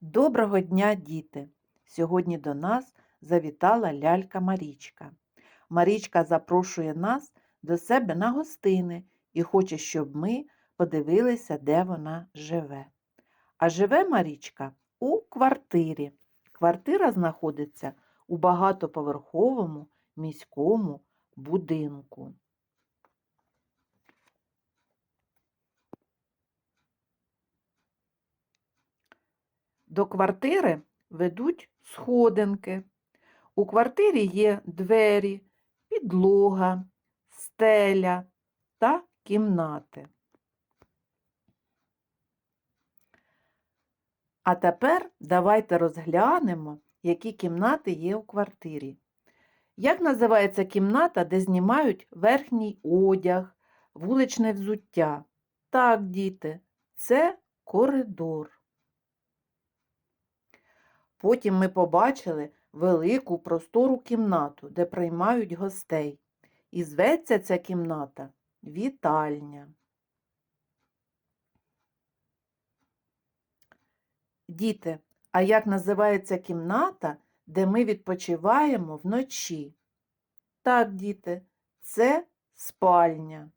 Доброго дня, діти! Сьогодні до нас завітала лялька Марічка. Марічка запрошує нас до себе на гостини і хоче, щоб ми подивилися, де вона живе. А живе Марічка у квартирі. Квартира знаходиться у багатоповерховому міському будинку. До квартири ведуть сходинки. У квартирі є двері, підлога, стеля та кімнати. А тепер давайте розглянемо, які кімнати є у квартирі. Як називається кімната, де знімають верхній одяг, вуличне взуття? Так, діти, це коридор. Потім ми побачили велику простору кімнату, де приймають гостей. І зветься ця кімната вітальня. Діти, а як називається кімната, де ми відпочиваємо вночі? Так, діти, це спальня.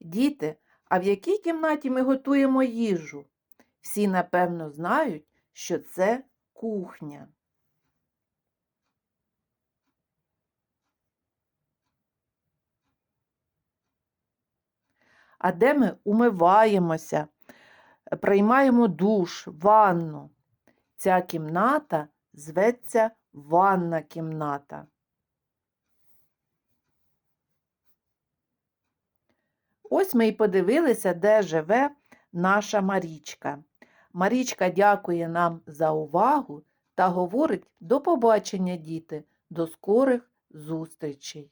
Діти, а в якій кімнаті ми готуємо їжу? Всі, напевно, знають, що це кухня. А де ми умиваємося, приймаємо душ, ванну? Ця кімната зветься ванна кімната. Ось ми і подивилися, де живе наша Марічка. Марічка дякує нам за увагу та говорить до побачення, діти, до скорих зустрічей.